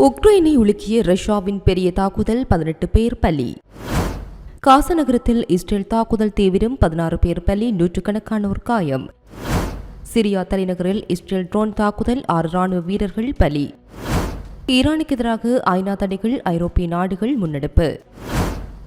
உக்ரைனை உலுக்கிய ரஷ்யாவின் பெரிய தாக்குதல் பதினெட்டு பேர் பலி. காச நகரத்தில் இஸ்ரேல் தாக்குதல் தீவிரம் பதினாறு பேர் பலி நூற்றுக்கணக்கானோர் காயம். சிரியா தலைநகரில் இஸ்ரேல் ட்ரோன் தாக்குதல் ஆறு ராணுவ வீரர்கள் பலி. ஈரானுக்கு எதிராக ஐநா தடைகள் ஐரோப்பிய நாடுகள் முன்னெடுப்பு.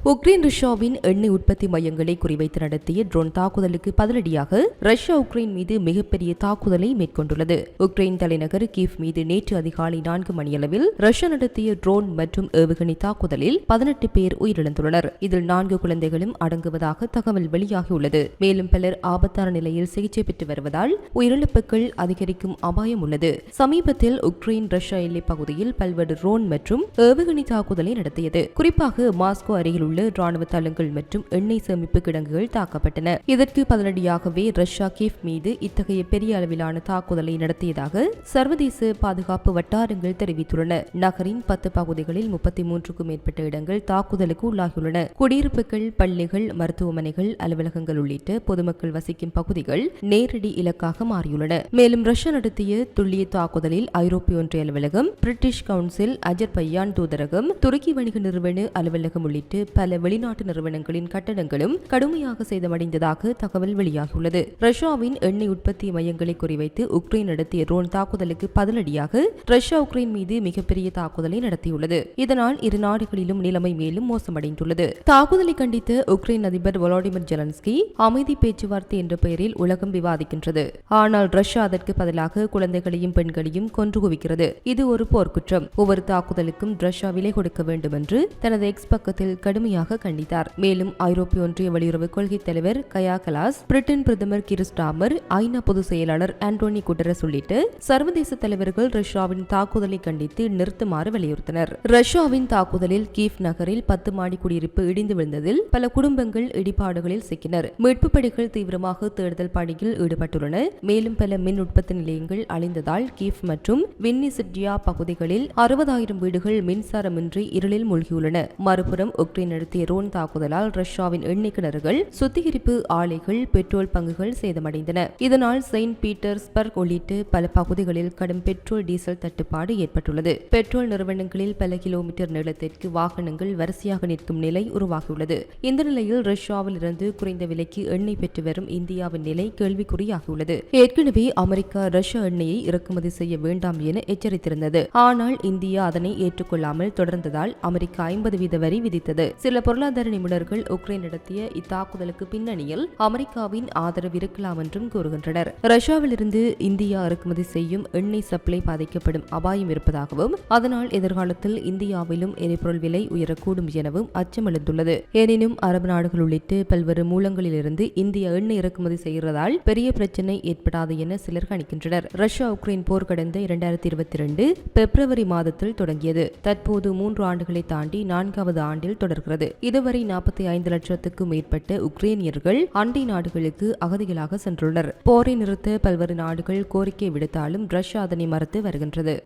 உக்ரைன் ரஷ்யாவின் எண்ணெய் உற்பத்தி மையங்களை குறிவைத்து நடத்திய ட்ரோன் தாக்குதலுக்கு பதிலடியாக ரஷ்யா உக்ரைன் மீது மிகப்பெரிய தாக்குதலை மேற்கொண்டுள்ளது. உக்ரைன் தலைநகர் கீவ் மீது நேற்று அதிகாலை நான்கு மணியளவில் ரஷ்யா நடத்திய ட்ரோன் மற்றும் ஏவுகணை தாக்குதலில் பதினெட்டு பேர் உயிரிழந்துள்ளனர். இதில் நான்கு குழந்தைகளும் அடங்குவதாக தகவல் வெளியாகியுள்ளது. மேலும் பலர் ஆபத்தான நிலையில் சிகிச்சை பெற்று வருவதால் உயிரிழப்புகள் அதிகரிக்கும் அபாயம் உள்ளது. சமீபத்தில் உக்ரைன் ரஷ்யா எல்லைப் பகுதியில் பல்வேறு ட்ரோன் மற்றும் ஏவுகணை தாக்குதலை நடத்தியது. குறிப்பாக மாஸ்கோ அருகில் உள்ள ராணுவ தளங்கள் மற்றும் எண்ணெய் சேமிப்பு கிடங்குகள் தாக்கப்பட்டன. இதற்கு பதிலடியாகவே ரஷ்யா கீவ் மீது இத்தகைய பெரிய அளவிலான தாக்குதலை நடத்தியதாக சர்வதேச பாதுகாப்பு வட்டாரங்கள் தெரிவித்துள்ளன. நகரின் பத்து பகுதிகளில் முப்பத்தி மூன்றுக்கும் மேற்பட்ட இடங்கள் தாக்குதலுக்கு உள்ளாகியுள்ளன. குடியிருப்புகள் பள்ளிகள் மருத்துவமனைகள் அலுவலகங்கள் உள்ளிட்ட பொதுமக்கள் வசிக்கும் பகுதிகள் நேரடி இலக்காக மாறியுள்ளன. மேலும் ரஷ்யா நடத்திய துல்லிய தாக்குதலில் ஐரோப்பிய ஒன்றிய அலுவலகம் பிரிட்டிஷ் கவுன்சில் அஜர்பையான் தூதரகம் துருக்கி வணிக நிறுவன அலுவலகம் உள்ளிட்ட பல வெளிநாட்டு நிறுவனங்களின் கட்டடங்களும் கடுமையாக சேதமடைந்ததாக தகவல் வெளியாகியுள்ளது. ரஷ்யாவின் எண்ணெய் உற்பத்தி மையங்களை குறிவைத்து உக்ரைன் நடத்திய ட்ரோன் தாக்குதலுக்கு பதிலடியாக ரஷ்யா உக்ரைன் மீது மிகப்பெரிய தாக்குதலை நடத்தியுள்ளது. இதனால் இரு நாடுகளிலும் நிலைமை மேலும் மோசமடைந்துள்ளது. தாக்குதலை கண்டித்த உக்ரைன் அதிபர் வொலாடிமிர் ஜெலன்ஸ்கி அமைதி பேச்சுவார்த்தை என்ற பெயரில் உலகம் விவாதிக்கின்றது. ஆனால் ரஷ்யா அதற்கு பதிலாக குழந்தைகளையும் பெண்களையும் கொன்று குவிக்கிறது. இது ஒரு போர்க்குற்றம். ஒவ்வொரு தாக்குதலுக்கும் ரஷ்யா விலை கொடுக்க வேண்டும் என்று தனது எக்ஸ் பக்கத்தில் கடுமையாக கண்டித்தார். மேலும் ஐரோப்பிய ஒன்றிய வெளியுறவு கொள்கை தலைவர் கயா கலாஸ் பிரிட்டன் பிரதமர் கிறிஸ்டாமர் ஐநா பொதுச் செயலாளர் ஆண்டோனி குட்டரஸ் உள்ளிட்டு சர்வதேச தலைவர்கள் ரஷ்யாவின் தாக்குதலை கண்டித்து நிறுத்துமாறு வலியுறுத்தினர். ரஷ்யாவின் தாக்குதலில் கீவ் நகரில் பத்து மாடி குடியிருப்பு இடிந்து விழுந்ததில் பல குடும்பங்கள் இடிபாடுகளில் சிக்கினர். மீட்பு பணிகள் தீவிரமாக தேடுதல் பணியில் ஈடுபட்டுள்ளன. மேலும் பல மின் உற்பத்தி நிலையங்கள் அழிந்ததால் கீவ் மற்றும் வின்னிசிட்யா பகுதிகளில் அறுபதாயிரம் வீடுகள் மின்சாரமின்றி இருளில் மூழ்கியுள்ளன. மறுபுறம் உக்ரைன் நடத்திய ரோன் தாக்குதலால் ரஷ்யாவின் எண்ணெய் கிணறுகள் சுத்திகரிப்பு ஆலைகள் பெட்ரோல் பங்குகள் சேதமடைந்தன. இதனால் செயின்ட் பீட்டர்ஸ்பர்க் உள்ளிட்டு பல பகுதிகளில் கடும் பெட்ரோல் டீசல் தட்டுப்பாடு ஏற்பட்டுள்ளது. பெட்ரோல் நிறுவனங்களில் பல கிலோமீட்டர் நீளத்திற்கு வாகனங்கள் வரிசையாக நிற்கும் நிலை உருவாகியுள்ளது. இந்த நிலையில் ரஷ்யாவில் இருந்து குறைந்த விலைக்கு எண்ணெய் பெற்று வரும் இந்தியாவின் நிலை கேள்விக்குறியாகியுள்ளது. ஏற்கனவே அமெரிக்கா ரஷ்ய எண்ணெயை இறக்குமதி செய்ய வேண்டாம் என எச்சரித்திருந்தது. ஆனால் இந்தியா அதனை ஏற்றுக்கொள்ளாமல் தொடர்ந்ததால் அமெரிக்கா ஐம்பது வீத வரி விதித்தது. சில பொருளாதார நிபுணர்கள் உக்ரைன் நடத்திய இத்தாக்குதலுக்கு பின்னணியில் அமெரிக்காவின் ஆதரவு இருக்கலாம் என்றும் கூறுகின்றனர். ரஷ்யாவில் இருந்து இந்தியா இறக்குமதி செய்யும் எண்ணெய் சப்ளை பாதிக்கப்படும் அபாயம் இருப்பதாகவும் அதனால் எதிர்காலத்தில் இந்தியாவிலும் எரிபொருள் விலை உயரக்கூடும் எனவும் அச்சம் எழுந்துள்ளது எனினும் அரபு நாடுகள் உள்ளிட்டு பல்வேறு மூலங்களிலிருந்து இந்தியா எண்ணெய் இறக்குமதி செய்கிறதால் பெரிய பிரச்சினை ஏற்படாது என சிலர் கணிக்கின்றனர். ரஷ்யா உக்ரைன் போர் கடந்த இரண்டாயிரத்தி இருபத்தி இரண்டு பிப்ரவரி மாதத்தில் தொடங்கியது. தற்போது மூன்று ஆண்டுகளை தாண்டி நான்காவது ஆண்டில் தொடர்கிறது. இதுவரை நாற்பத்தி ஐந்து லட்சத்துக்கும் மேற்பட்ட உக்ரைனியர்கள் அண்டை நாடுகளுக்கு அகதிகளாக சென்றுள்ளனர். போரை நிறுத்த பல்வேறு நாடுகள் கோரிக்கை விடுத்தாலும் ரஷ்யா அதனை மறுத்து வருகின்றது.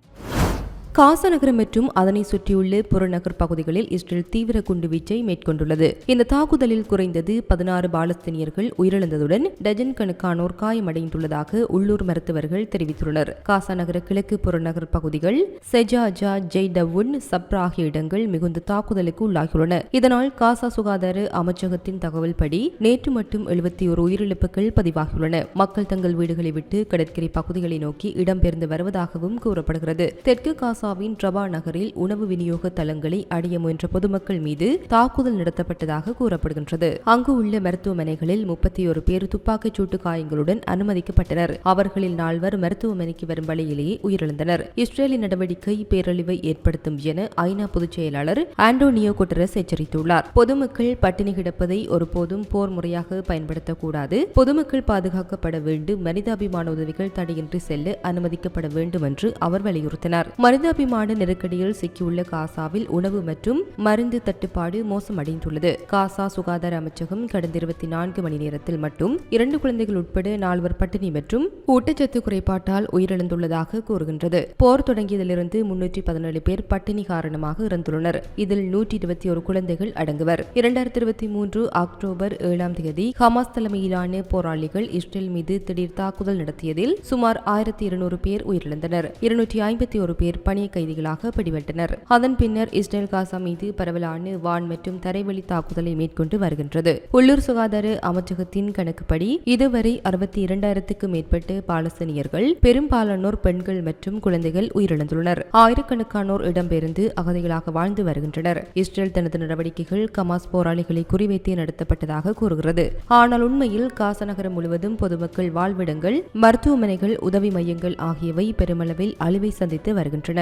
காசா நகரம் மற்றும் அதனை சுற்றியுள்ள புறநகர் பகுதிகளில் இஸ்ரேல் தீவிர குண்டுவீச்சை மேற்கொண்டுள்ளது. இந்த தாக்குதலில் குறைந்தது பதினாறு பாலஸ்தீனியர்கள் உயிரிழந்ததுடன் டஜன் கணக்கானோர் காயமடைந்துள்ளதாக உள்ளூர் மருத்துவர்கள் தெரிவித்துள்ளனர். காசா நகர கிழக்கு புறநகர் பகுதிகள் செஜாஜா ஜெய்டவுன் சப்ரா ஆகிய இடங்கள் மிகுந்த தாக்குதலுக்கு உள்ளாகியுள்ளன. இதனால் காசா சுகாதார அமைச்சகத்தின் தகவல்படி நேற்று மட்டும் எழுபத்தி ஒரு உயிரிழப்புகள் பதிவாகியுள்ளன. மக்கள் தங்கள் வீடுகளை விட்டு கடற்கரை பகுதிகளை நோக்கி இடம்பெயர்ந்து வருவதாகவும் கூறப்படுகிறது. தெற்கு காசா காசாவின் ரபா நகரில் உணவு விநியோக தளங்களை அடைய முயன்ற பொதுமக்கள் மீது தாக்குதல் நடத்தப்பட்டதாக கூறப்படுகின்றது. அங்கு உள்ள மருத்துவமனைகளில் முப்பத்தி ஒரு பேர் துப்பாக்கிச் சூட்டு காயங்களுடன் அனுமதிக்கப்பட்டனர். அவர்களில் நால்வர் மருத்துவமனைக்கு வரும் வழியிலேயே உயிரிழந்தனர். இஸ்ரேலின் நடவடிக்கை பேரழிவை ஏற்படுத்தும் என ஐநா பொதுச் செயலாளர் ஆண்டோனியோ குட்டரஸ் எச்சரித்துள்ளார். பொதுமக்கள் பட்டினி கிடப்பதை ஒருபோதும் போர் முறையாக பயன்படுத்தக்கூடாது. பொதுமக்கள் பாதுகாக்கப்பட வேண்டும். மனிதாபிமான உதவிகள் தடையின்றி செல்ல அனுமதிக்கப்பட வேண்டும் என்று அவர் வலியுறுத்தினார். மனித மனிதாபிமான நெருக்கடியில் சிக்கியுள்ள காசாவில் உணவு மற்றும் மருந்து தட்டுப்பாடு மோசமடைந்துள்ளது. காசா சுகாதார அமைச்சகம் கடந்த இருபத்தி நான்கு மணி நேரத்தில் மட்டும் இரண்டு குழந்தைகள் உட்பட நால்வர் பட்டினி மற்றும் ஊட்டச்சத்து குறைபாட்டால் உயிரிழந்துள்ளதாக கூறுகின்றது. போர் தொடங்கியதிலிருந்து முன்னூற்றி பதினேழு பேர் பட்டினி காரணமாக இறந்துள்ளனர். இதில் நூற்றி இருபத்தி ஒரு குழந்தைகள் அடங்குவர். இரண்டாயிரத்தி இருபத்தி மூன்று அக்டோபர் ஏழாம் தேதி ஹமாஸ் தலைமையிலான போராளிகள் இஸ்ரேல் மீது திடீர் தாக்குதல் நடத்தியதில் சுமார் ஆயிரத்தி இருநூறு பேர் உயிரிழந்தனர். இருநூற்றி ஐம்பத்தி ஒரு பேர் பணி பணைய கைதிகளாக பிடிபட்டனர். அதன் பின்னர் இஸ்ரேல் காசா மீது பரவலான வான் மற்றும் தரைவழி தாக்குதலை மேற்கொண்டு வருகின்றது. உள்ளூர் சுகாதார அமைச்சகத்தின் கணக்குப்படி இதுவரை அறுபத்தி இரண்டாயிரத்துக்கும் மேற்பட்ட பாலஸ்தீனியர்கள் பெரும்பாலானோர் பெண்கள் மற்றும் குழந்தைகள் உயிரிழந்துள்ளனர். ஆயிரக்கணக்கானோர் இடம்பெயர்ந்து அகதிகளாக வாழ்ந்து வருகின்றனர். இஸ்ரேல் தனது நடவடிக்கைகள் கமாஸ் போராளிகளை குறிவைத்தே நடத்தப்பட்டதாக கூறுகிறது. ஆனால் உண்மையில் காசா நகரம் முழுவதும் பொதுமக்கள் வாழ்விடங்கள் மருத்துவமனைகள் உதவி மையங்கள் ஆகியவை பெருமளவில் அழிவை சந்தித்து வருகின்றன.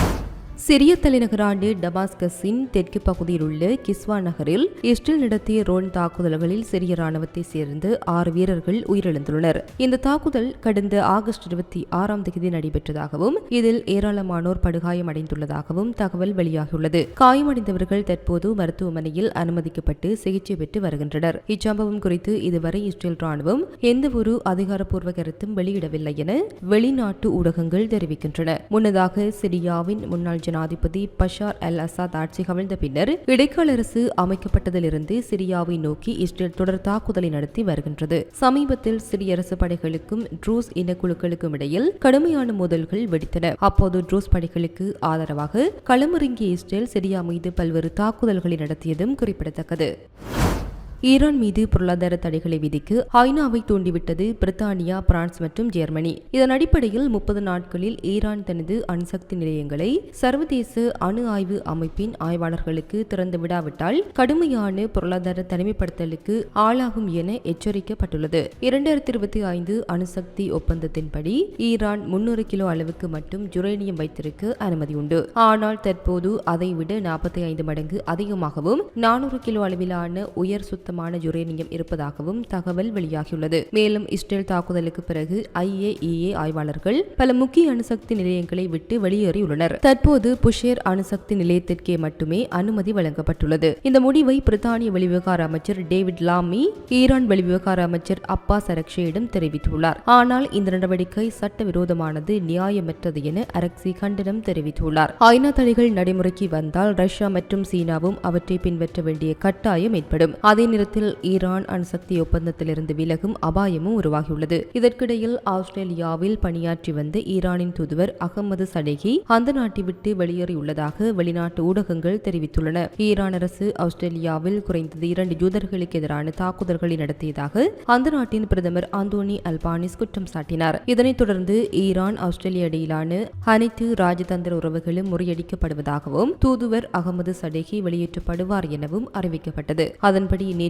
சிரிய தலைநகரான டமாஸ்கஸின் தெற்கு பகுதியில் உள்ள கிஸ்வா நகரில் இஸ்ரேல் நடத்திய ரோன் தாக்குதல்களில் சிரிய ராணுவத்தை சேர்ந்து ஆறு வீரர்கள் உயிரிழந்துள்ளனர். இந்த தாக்குதல் கடந்த ஆகஸ்ட் இருபத்தி ஆறாம் தேதி நடைபெற்றதாகவும் இதில் ஏராளமானோர் படுகாயமடைந்துள்ளதாகவும் தகவல் வெளியாகியுள்ளது. காயமடைந்தவர்கள் தற்போது மருத்துவமனையில் அனுமதிக்கப்பட்டு சிகிச்சை பெற்று வருகின்றனர். இச்சம்பவம் குறித்து இதுவரை இஸ்ரேல் ராணுவம் எந்தவொரு அதிகாரப்பூர்வ கருத்தும் வெளியிடவில்லை என வெளிநாட்டு ஊடகங்கள் தெரிவிக்கின்றன. முன்னதாக சிரியாவின் முன்னாள் ஜனாதிபதி பஷார் அல் அசாத் ஆட்சி கவிழ்ந்த பின்னர் இடைக்கால அரசு அமைக்கப்பட்டதிலிருந்து சிரியாவை நோக்கி இஸ்ரேல் தொடர் தாக்குதலை நடத்தி வருகின்றது. சமீபத்தில் சிரிய அரசு படைகளுக்கும் ட்ரூஸ் இனக்குழுக்களுக்கும் இடையில் கடுமையான மோதல்கள் வெடித்தன. அப்போது ட்ரூஸ் படைகளுக்கு ஆதரவாக களமிறங்கிய இஸ்ரேல் சிரியா மீது பல்வேறு தாக்குதல்களை நடத்தியதும் குறிப்பிடத்தக்கது. ஈரான் மீது பொருளாதார தடைகளை விதிக்க ஐநாவை தூண்டிவிட்டது பிரித்தானியா பிரான்ஸ் மற்றும் ஜெர்மனி. இதன் அடிப்படையில் முப்பது நாட்களில் ஈரான் தனது அணுசக்தி நிலையங்களை சர்வதேச அணு ஆய்வு அமைப்பின் ஆய்வாளர்களுக்கு திறந்து விடாவிட்டால் கடுமையான பொருளாதார தனிமைப்படுத்தலுக்கு ஆளாகும் என எச்சரிக்கப்பட்டுள்ளது. இரண்டாயிரத்தி இருபத்தி ஐந்து அணுசக்தி ஒப்பந்தத்தின்படி ஈரான் முன்னூறு கிலோ அளவுக்கு மட்டும் ஜுரேனியம் வைத்திருக்க அனுமதி உண்டு. ஆனால் தற்போது அதைவிட நாற்பத்தி ஐந்து மடங்கு அதிகமாகவும் நானூறு கிலோ அளவிலான உயர் சுத்தமான யுரேனியம் இருப்பதாகவும் தகவல் வெளியாகியுள்ளது. மேலும் இஸ்ரேல் தாக்குதலுக்கு பிறகு ஐஏஇஏ ஆய்வாளர்கள் பல முக்கிய அணுசக்தி நிலையங்களை விட்டு வெளியேறியுள்ளனர். தற்போது புஷேர் அணுசக்தி நிலையத்திற்கே மட்டுமே அனுமதி வழங்கப்பட்டுள்ளது. இந்த முடிவை பிரித்தானிய வெளிவிவகார அமைச்சர் டேவிட் லாமி ஈரான் வெளிவிவகார அமைச்சர் அப்பாஸ் அரக்ஷியிடம் தெரிவித்துள்ளார். ஆனால் இந்த நடவடிக்கை சட்டவிரோதமானது நியாயமற்றது என அரக்சி கண்டனம் தெரிவித்துள்ளார். ஐநா தடைகள் நடைமுறைக்கு வந்தால் ரஷ்யா மற்றும் சீனாவும் அவற்றை பின்பற்ற வேண்டிய கட்டாயம் ஏற்படும். அதே நேரத்தில் ஈரான் அணுசக்தி ஒப்பந்தத்திலிருந்து விலகும் அபாயமும் உருவாகியுள்ளது. இதற்கிடையில் ஆஸ்திரேலியாவில் பணியாற்றி வந்த ஈரானின் தூதுவர் அகமது சடேகி அந்த நாட்டை விட்டு வெளியேறியுள்ளதாக வெளிநாட்டு ஊடகங்கள் தெரிவித்துள்ளன. ஈரான் அரசு ஆஸ்திரேலியாவில் குறைந்தது இரண்டு யூதர்களுக்கு எதிரான தாக்குதல்களை நடத்தியதாக அந்த நாட்டின் பிரதமர் அந்தோனி அல்பானிஸ் குற்றம் சாட்டினார். இதனைத் தொடர்ந்து ஈரான் ஆஸ்திரேலிய இடையிலான அனைத்து ராஜதந்திர உறவுகளும் முறியடிக்கப்படுவதாகவும் தூதுவர் அகமது சடேகி வெளியேற்றப்படுவார் எனவும் அறிவிக்கப்பட்டது. அதன்படி